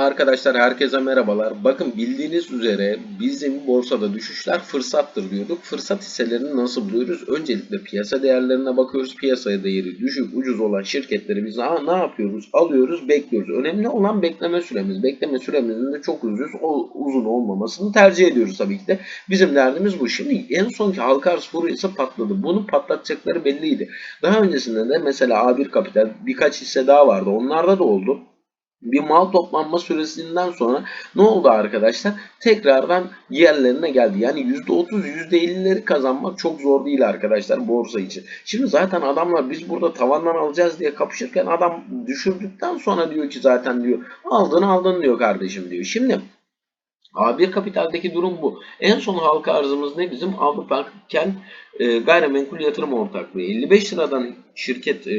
Arkadaşlar herkese merhabalar. Bakın bildiğiniz üzere bizim borsada düşüşler fırsattır diyorduk. Fırsat hisselerini nasıl buluyoruz? Öncelikle piyasa değerlerine bakıyoruz. Piyasaya değeri düşük, ucuz olan şirketleri biz Aa, ne yapıyoruz? Alıyoruz, bekliyoruz. Önemli olan bekleme süremiz. Bekleme süremizin de çok o, uzun olmamasını tercih ediyoruz tabii ki de. Bizim derdimiz bu. Şimdi en sonki halka arz furyası patladı. Bunu patlatacakları belliydi. Daha öncesinde de mesela A1 Kapital birkaç hisse daha vardı. Onlarda da oldu bir mal toplanma süresinden sonra ne oldu arkadaşlar? Tekrardan yerlerine geldi. Yani %30, %50'leri kazanmak çok zor değil arkadaşlar borsa için. Şimdi zaten adamlar biz burada tavandan alacağız diye kapışırken adam düşürdükten sonra diyor ki zaten diyor aldın aldın diyor kardeşim diyor. Şimdi A1 Kapital'deki durum bu. En son halka arzımız ne bizim? Avrupa Kent e, Gayrimenkul Yatırım Ortaklığı. 55 liradan şirket e,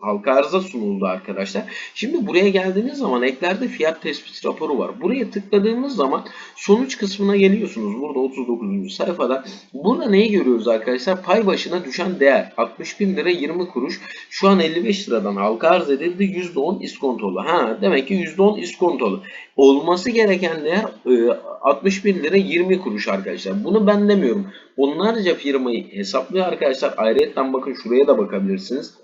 halka arıza sunuldu arkadaşlar. Şimdi buraya geldiğiniz zaman eklerde fiyat tespit raporu var. Buraya tıkladığımız zaman sonuç kısmına geliyorsunuz. Burada 39. sayfada. Burada neyi görüyoruz arkadaşlar? Pay başına düşen değer 61 lira 20 kuruş. Şu an 55 liradan halka arz edildi. %10 iskontolu. Ha demek ki %10 iskontolu. Olması gereken değer e, 61 lira 20 kuruş arkadaşlar. Bunu ben demiyorum. Onlarca firmayı hesaplıyor arkadaşlar. Ayrıca bakın şuraya da bakabilirsiniz.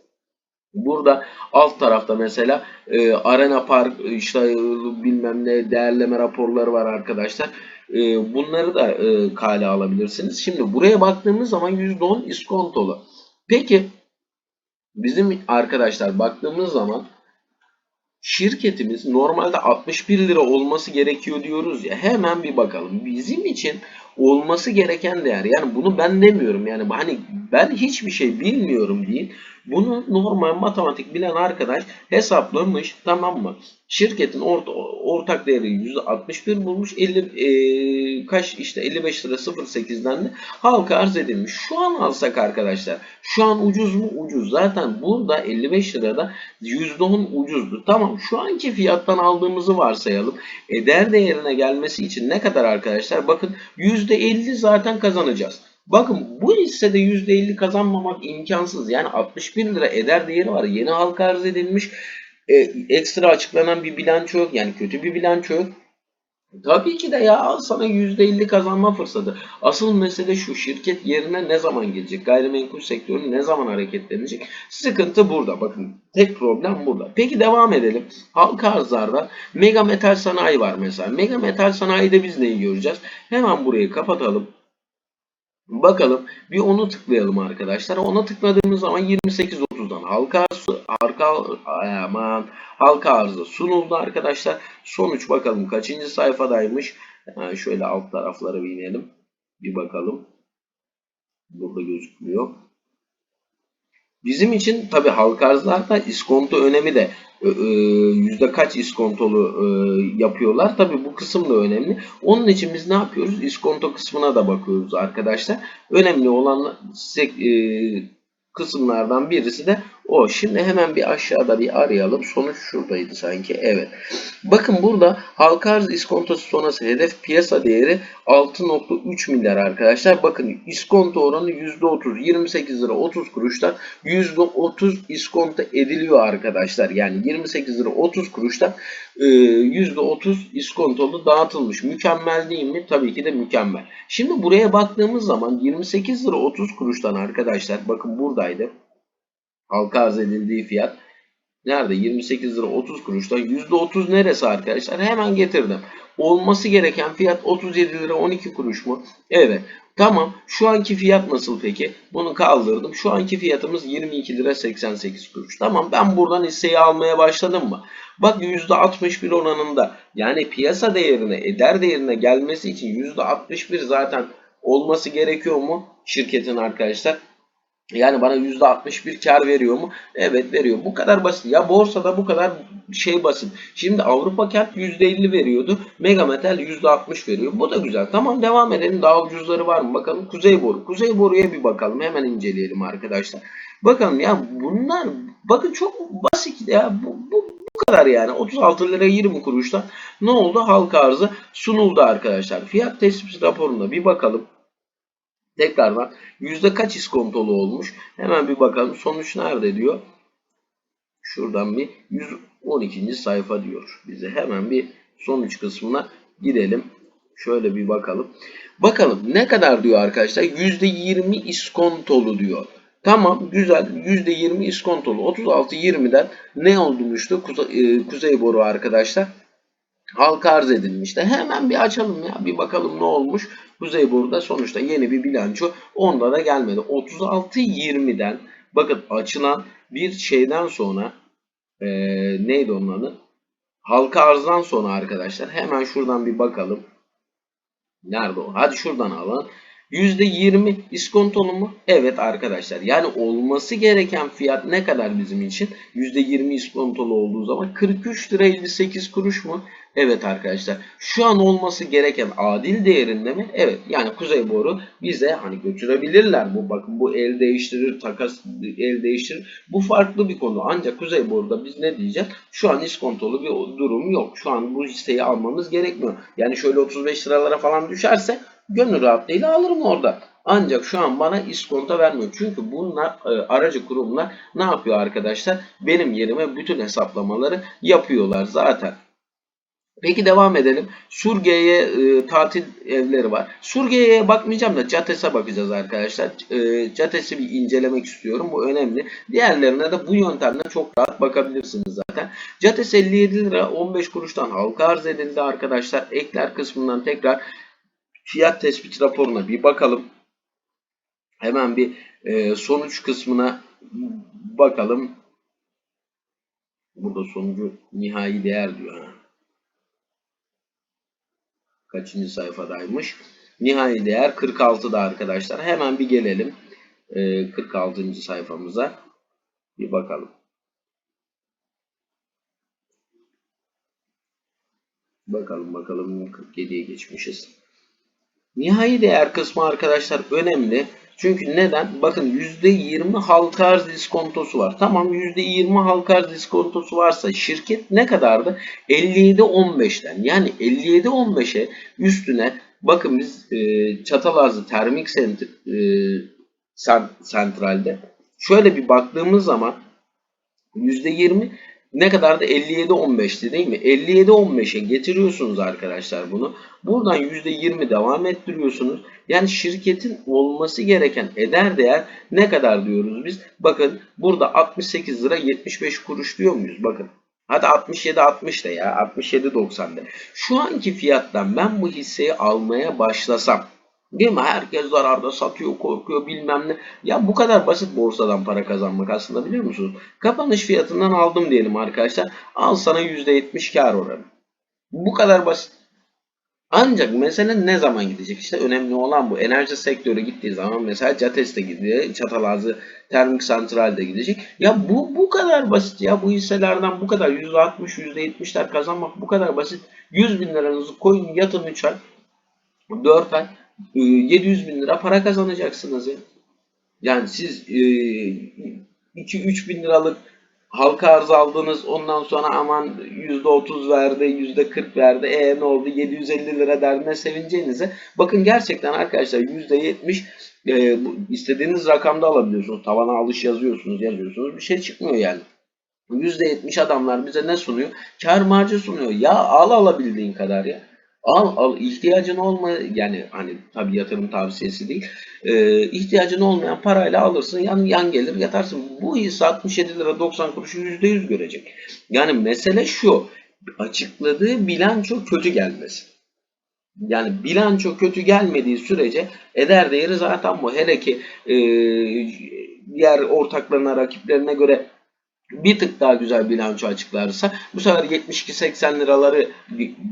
Burada alt tarafta mesela e, Arena Park işte e, bilmem ne değerleme raporları var arkadaşlar. E, bunları da e, kale alabilirsiniz. Şimdi buraya baktığımız zaman %10 iskontolu. Peki bizim arkadaşlar baktığımız zaman şirketimiz normalde 61 lira olması gerekiyor diyoruz ya hemen bir bakalım. Bizim için olması gereken değer. Yani bunu ben demiyorum. Yani hani ben hiçbir şey bilmiyorum değil. Bunu normal matematik bilen arkadaş hesaplamış tamam mı? Şirketin orta, ortak değeri %61 bulmuş. 50 e, kaç işte 55 lira 08'den de halka arz edilmiş. Şu an alsak arkadaşlar şu an ucuz mu? Ucuz. Zaten burada 55 lirada %10 ucuzdu. Tamam şu anki fiyattan aldığımızı varsayalım. Eder değerine gelmesi için ne kadar arkadaşlar? Bakın %50 zaten kazanacağız. Bakın bu hissede %50 kazanmamak imkansız. Yani 61 lira eder değeri var. Yeni halka arz edilmiş. E, ekstra açıklanan bir bilanço yok. Yani kötü bir bilanço yok. Tabii ki de ya al sana %50 kazanma fırsatı. Asıl mesele şu şirket yerine ne zaman gelecek? Gayrimenkul sektörü ne zaman hareketlenecek? Sıkıntı burada. Bakın tek problem burada. Peki devam edelim. Halka arzlarda mega metal sanayi var mesela. Mega metal sanayide biz neyi göreceğiz? Hemen burayı kapatalım. Bakalım bir onu tıklayalım arkadaşlar. Ona tıkladığımız zaman 28.30'dan halka halka, aman, halka arzı sunuldu arkadaşlar. Sonuç bakalım kaçıncı sayfadaymış. Şöyle alt taraflara bir inelim. Bir bakalım. Burada gözükmüyor. Bizim için tabi halka arzlarda iskonto önemi de e, e, yüzde kaç iskontolu e, yapıyorlar. Tabi bu kısım da önemli. Onun için biz ne yapıyoruz? İskonto kısmına da bakıyoruz arkadaşlar. Önemli olan kısımlardan birisi de o. Şimdi hemen bir aşağıda bir arayalım. Sonuç şuradaydı sanki. Evet. Bakın burada halka arz iskontosu sonrası hedef piyasa değeri 6.3 milyar arkadaşlar. Bakın iskonto oranı %30. 28 lira 30 kuruştan %30 iskonto ediliyor arkadaşlar. Yani 28 lira 30 kuruştan %30 iskontolu dağıtılmış. Mükemmel değil mi? Tabii ki de mükemmel. Şimdi buraya baktığımız zaman 28 lira 30 kuruştan arkadaşlar bakın buradaydı halka arz edildiği fiyat nerede? 28 lira 30 kuruştan %30 neresi arkadaşlar? Hemen getirdim. Olması gereken fiyat 37 lira 12 kuruş mu? Evet. Tamam. Şu anki fiyat nasıl peki? Bunu kaldırdım. Şu anki fiyatımız 22 lira 88 kuruş. Tamam. Ben buradan hisseyi almaya başladım mı? Bak %61 oranında yani piyasa değerine, eder değerine gelmesi için %61 zaten olması gerekiyor mu? Şirketin arkadaşlar. Yani bana %61 kar veriyor mu? Evet veriyor. Bu kadar basit. Ya borsada bu kadar şey basit. Şimdi Avrupa Kent %50 veriyordu. Mega Metal %60 veriyor. Bu da güzel. Tamam devam edelim. Daha ucuzları var mı? Bakalım Kuzey Boru. Kuzey Boru'ya bir bakalım. Hemen inceleyelim arkadaşlar. Bakalım ya bunlar bakın çok basit ya. Bu, bu, bu kadar yani. 36 lira 20 kuruşta ne oldu? Halka arzı sunuldu arkadaşlar. Fiyat tespit raporuna bir bakalım. Tekrardan yüzde kaç iskontolu olmuş? Hemen bir bakalım. Sonuç nerede diyor. Şuradan bir 112. sayfa diyor bize. Hemen bir sonuç kısmına gidelim. Şöyle bir bakalım. Bakalım ne kadar diyor arkadaşlar? %20 iskontolu diyor. Tamam güzel %20 iskontolu 36-20'den ne olmuştu Kuzey, e, Kuzey Boru arkadaşlar? Halka arz edilmişti. Hemen bir açalım ya bir bakalım ne olmuş. Kuzey Boru'da sonuçta yeni bir bilanço onda da gelmedi. 36-20'den bakın açılan bir şeyden sonra e, neydi onun? Halka arzdan sonra arkadaşlar hemen şuradan bir bakalım. Nerede o? Hadi şuradan alalım. %20 iskontolu mu? Evet arkadaşlar. Yani olması gereken fiyat ne kadar bizim için? %20 iskontolu olduğu zaman 43 lira 58 kuruş mu? Evet arkadaşlar. Şu an olması gereken adil değerinde mi? Evet. Yani Kuzey Boru bize hani götürebilirler. Bu bakın bu el değiştirir, takas el değiştirir. Bu farklı bir konu. Ancak Kuzey Boru'da biz ne diyeceğiz? Şu an iskontolu bir durum yok. Şu an bu hisseyi almamız gerekmiyor. Yani şöyle 35 liralara falan düşerse gönül rahatlığıyla alırım orada. Ancak şu an bana iskonto vermiyor. Çünkü bunlar e, aracı kurumlar ne yapıyor arkadaşlar? Benim yerime bütün hesaplamaları yapıyorlar zaten. Peki devam edelim. Surge'ye e, tatil evleri var. Surge'ye bakmayacağım da Cates'e bakacağız arkadaşlar. E, Cates'i bir incelemek istiyorum. Bu önemli. Diğerlerine de bu yöntemle çok rahat bakabilirsiniz zaten. Cates 57 lira 15 kuruştan halka arz edildi arkadaşlar. Ekler kısmından tekrar fiyat tespit raporuna bir bakalım. Hemen bir e, sonuç kısmına bakalım. Burada sonucu nihai değer diyor. Ha. Kaçıncı sayfadaymış? Nihai değer 46'da arkadaşlar. Hemen bir gelelim. E, 46. sayfamıza. Bir bakalım. Bakalım bakalım 47'ye geçmişiz. Nihai değer kısmı arkadaşlar önemli. Çünkü neden? Bakın %20 halka arz diskontosu var. Tamam %20 halka arz diskontosu varsa şirket ne kadardı? 57-15'ten. Yani 57-15'e üstüne bakın biz e, Çatalazı Termik e, Sentral'de şöyle bir baktığımız zaman %20 ne kadar da 57-15'ti değil mi? 57-15'e getiriyorsunuz arkadaşlar bunu. Buradan %20 devam ettiriyorsunuz. Yani şirketin olması gereken eder değer ne kadar diyoruz biz? Bakın burada 68 lira 75 kuruş diyor muyuz? Bakın. Hadi 67-60 de ya. 67-90 de. Şu anki fiyattan ben bu hisseyi almaya başlasam Değil mi? Herkes zararda satıyor, korkuyor bilmem ne. Ya bu kadar basit borsadan para kazanmak aslında biliyor musunuz? Kapanış fiyatından aldım diyelim arkadaşlar. Al sana %70 kar oranı. Bu kadar basit. Ancak mesele ne zaman gidecek? İşte önemli olan bu. Enerji sektörü gittiği zaman mesela Cates'te gidiyor. Çatalazı Termik Santral'de gidecek. Ya bu bu kadar basit ya. Bu hisselerden bu kadar %60, %70'ler kazanmak bu kadar basit. 100 bin liranızı koyun yatın 3 ay. 4 ay. 700 bin lira para kazanacaksınız ya. Yani siz 2-3 bin liralık halka arz aldınız ondan sonra aman %30 verdi %40 verdi e ne oldu 750 lira derdine sevineceğinize bakın gerçekten arkadaşlar %70 e, bu, istediğiniz rakamda alabiliyorsunuz tavana alış yazıyorsunuz yazıyorsunuz bir şey çıkmıyor yani. %70 adamlar bize ne sunuyor? Kar marjı sunuyor. Ya al alabildiğin kadar ya. Al al ihtiyacın olma yani hani tabii yatırım tavsiyesi değil. E, ihtiyacın olmayan parayla alırsın yan yan gelir yatarsın. Bu hisse 67 lira 90 kuruşu %100 görecek. Yani mesele şu açıkladığı bilanço kötü gelmesi. Yani bilanço kötü gelmediği sürece eder değeri zaten bu. Hele ki e, diğer ortaklarına rakiplerine göre bir tık daha güzel bilanço açıklarsa bu sefer 72-80 liraları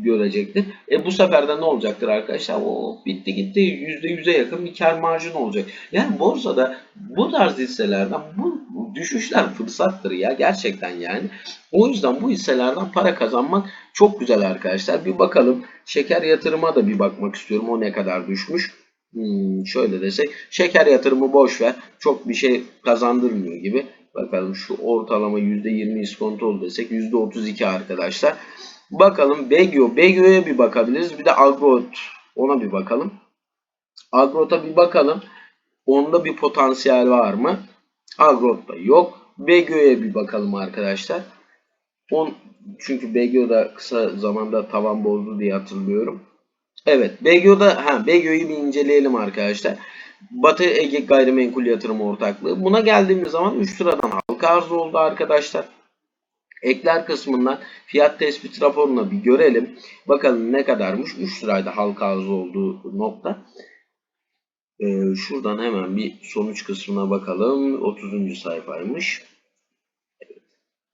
görecektir. E bu sefer de ne olacaktır arkadaşlar? O bitti gitti %100'e yakın bir kar marjın olacak. Yani borsada bu tarz hisselerden bu düşüşler fırsattır ya gerçekten yani. O yüzden bu hisselerden para kazanmak çok güzel arkadaşlar. Bir bakalım şeker yatırıma da bir bakmak istiyorum. O ne kadar düşmüş. Hmm, şöyle desek şeker yatırımı boş ver. Çok bir şey kazandırmıyor gibi. Bakalım şu ortalama %20 iskontol desek %32 arkadaşlar. Bakalım Begio. Begio'ya bir bakabiliriz. Bir de Agrot. Ona bir bakalım. Agrot'a bir bakalım. Onda bir potansiyel var mı? Agrot'ta yok. BGÖ'ye bir bakalım arkadaşlar. On, çünkü BGÖ'da kısa zamanda tavan bozdu diye hatırlıyorum. Evet, BGÖ'da ha BGÖ'yü bir inceleyelim arkadaşlar. Batı Ege Gayrimenkul Yatırım Ortaklığı. Buna geldiğimiz zaman 3 sıradan halka arz oldu arkadaşlar. Ekler kısmından fiyat tespit raporuna bir görelim. Bakalım ne kadarmış. 3 lirayda halka arz olduğu nokta. Ee, şuradan hemen bir sonuç kısmına bakalım. 30. sayfaymış. Evet.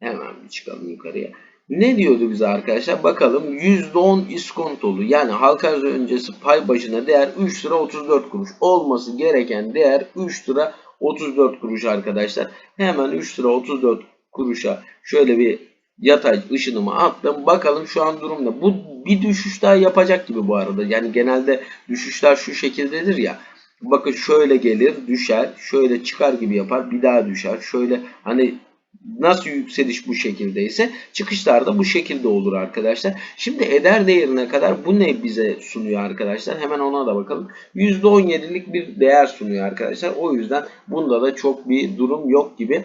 Hemen bir çıkalım yukarıya. Ne diyordu bize arkadaşlar? Bakalım %10 iskontolu yani halka arz öncesi pay başına değer 3 lira 34 kuruş. Olması gereken değer 3 lira 34 kuruş arkadaşlar. Hemen 3 lira 34 kuruşa şöyle bir yatay ışınımı attım. Bakalım şu an durumda. Bu bir düşüş daha yapacak gibi bu arada. Yani genelde düşüşler şu şekildedir ya. Bakın şöyle gelir, düşer, şöyle çıkar gibi yapar, bir daha düşer. Şöyle hani nasıl yükseliş bu şekildeyse çıkışlar da bu şekilde olur arkadaşlar. Şimdi eder değerine kadar bu ne bize sunuyor arkadaşlar? Hemen ona da bakalım. %17'lik bir değer sunuyor arkadaşlar. O yüzden bunda da çok bir durum yok gibi.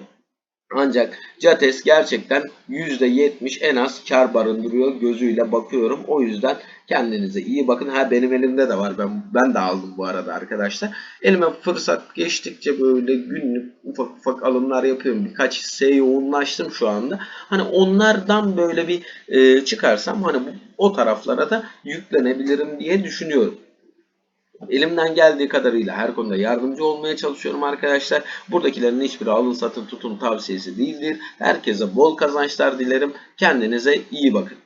Ancak Cates gerçekten %70 en az kar barındırıyor gözüyle bakıyorum. O yüzden kendinize iyi bakın. Ha benim elimde de var. Ben ben de aldım bu arada arkadaşlar. Elime fırsat geçtikçe böyle günlük ufak ufak alımlar yapıyorum. Birkaç hisseye yoğunlaştım şu anda. Hani onlardan böyle bir e, çıkarsam hani bu, o taraflara da yüklenebilirim diye düşünüyorum. Elimden geldiği kadarıyla her konuda yardımcı olmaya çalışıyorum arkadaşlar. Buradakilerin hiçbiri alın satın tutun tavsiyesi değildir. Herkese bol kazançlar dilerim. Kendinize iyi bakın.